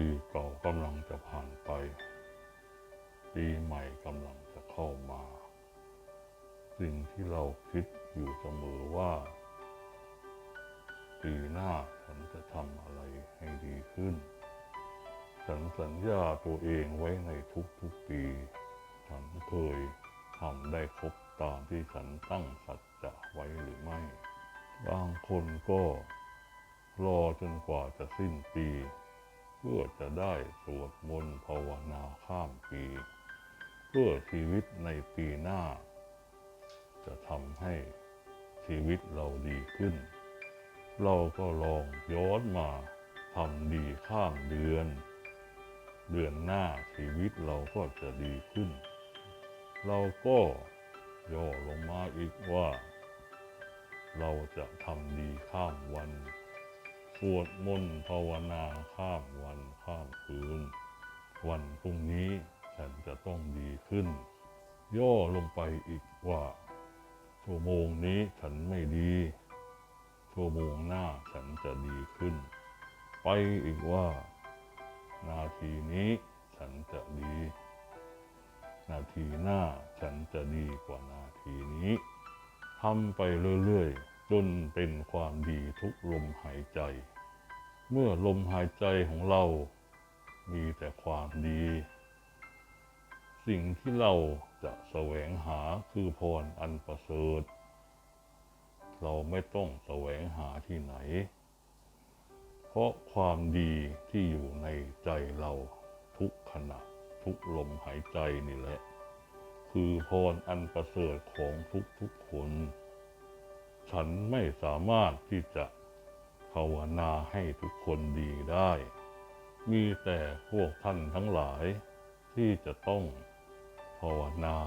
ปีเก่ากำลังจะผ่านไป ปีใหม่กำลังจะเข้ามา สิ่งที่เราคิดอยู่เสมอว่า ปีหน้าฉันจะทำอะไรให้ดีขึ้น ฉันสัญญาตัวเองไว้ในทุกๆปี ฉันเคยทำได้ครบตามที่ฉันตั้งสัจจะไว้หรือไม่ บางคนก็รอจนกว่าจะสิ้นปี พื่อจะได้สวดมนต์ภาวนาข้ามปี เพื่อชีวิตในปีหน้า จะทำให้ชีวิตเราดีขึ้น เราก็ลองย้อนมาทำดีข้ามเดือน เดือนหน้าชีวิตเราก็จะดีขึ้น เราก็ย่อลงมาอีกว่า เราจะทำดีข้ามวัน สวดมนต์ภาวนาข้ามวันข้ามคืน วันพรุ่งนี้ฉันจะต้องดีขึ้น ย่อลงไปอีกว่า ชั่วโมงนี้ฉันไม่ดี ชั่วโมงหน้าฉันจะดีขึ้น ไปอีกว่า นาทีนี้ฉันจะดี นาทีหน้าฉันจะดีกว่านาทีนี้ทำไปเรื่อยๆ จนเป็นความดีทุกลมหายใจ เมื่อลมหายใจของเรา มีแต่ความดี สิ่งที่เราจะแสวงหาคือพรอันประเสริฐ เราไม่ต้องแสวงหาที่ไหน เพราะความดีที่อยู่ในใจเราทุกขณะทุกลมหายใจนี่แหละ คือพรอันประเสริฐของทุกๆคน ฉันไม่สามารถที่จะภาวนาให้ทุกคนดีได้ มีแต่พวกท่านทั้งหลายที่จะต้องภาวนา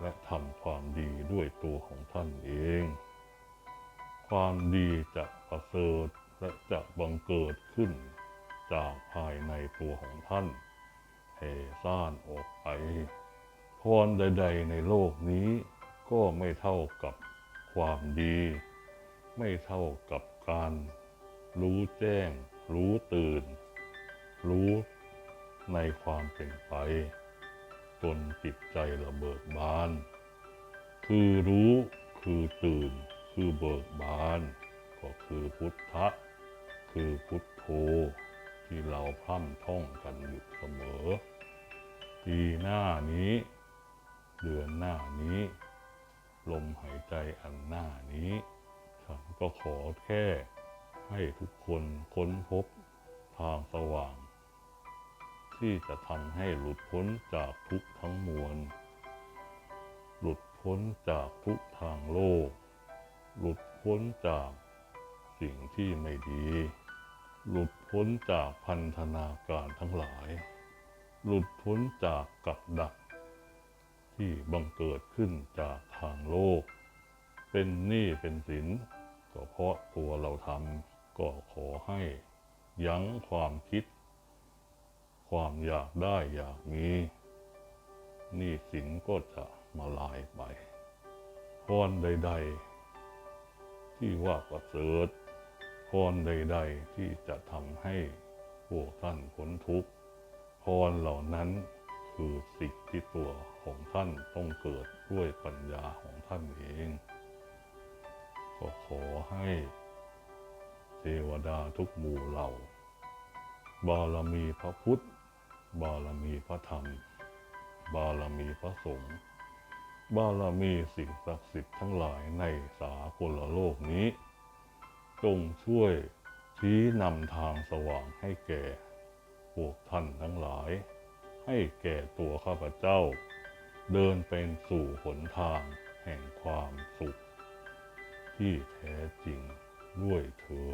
และทำความดีด้วยตัวของท่านเอง ความดีจะประเสริฐและจะบังเกิดขึ้นจากภายในตัวของท่านแผ่ซ่านออกไปพรใด ๆ ในโลกนี้ก็ไม่เท่ากับ ความดี ไม่เท่ากับการรู้แจ้ง รู้ตื่น รู้ในความเป็นไปจนจิตใจระเบิกบาน คือรู้คือตื่น คือเบิกบาน ก็คือพุทธะ คือพุทโธที่เราพร่ำท่องกันอยู่เสมอปีหน้านี้ เดือนหน้านี้ ลมหายใจอันหน้านี้ ฉันก็ขอแค่ให้ทุกคนค้นพบทางสว่าง ที่จะทำให้หลุดพ้นจากทุกทั้งมวล หลุดพ้นจากทุกทางโลก หลุดพ้นจากสิ่งที่ไม่ดี หลุดพ้นจากพันธนาการทั้งหลาย หลุดพ้นจากกับดัก ที่บังเกิดขึ้นจากทางโลก เป็นหนี้เป็นสินก็เพราะตัวเราทำก็ขอให้ ยั้งความคิด ความอยากได้อยากมีหนี้สินก็จะมาลายไปพรใด ๆ ที่ว่าประเสริฐพรใด ๆ ที่จะทำให้พวกท่านพ้นทุกข์พรเหล่านั้น คือสิ่งที่ตัวของท่านต้องเกิดด้วยปัญญาของท่านเอง ก็ขอให้เทวดาทุกหมู่เหล่า บารมีพระพุทธ บารมีพระธรรม บารมีพระสงฆ์บารมีสิ่งศักดิ์สิทธิ์ทั้งหลายในสากลโลกนี้ จงช่วยชี้นำทางสว่างให้แก่พวกท่านทั้งหลาย ให้แก่ตัวข้าพเจ้า เดินเป็นสู่หนทางแห่งความสุข ที่แท้จริงด้วยเถิ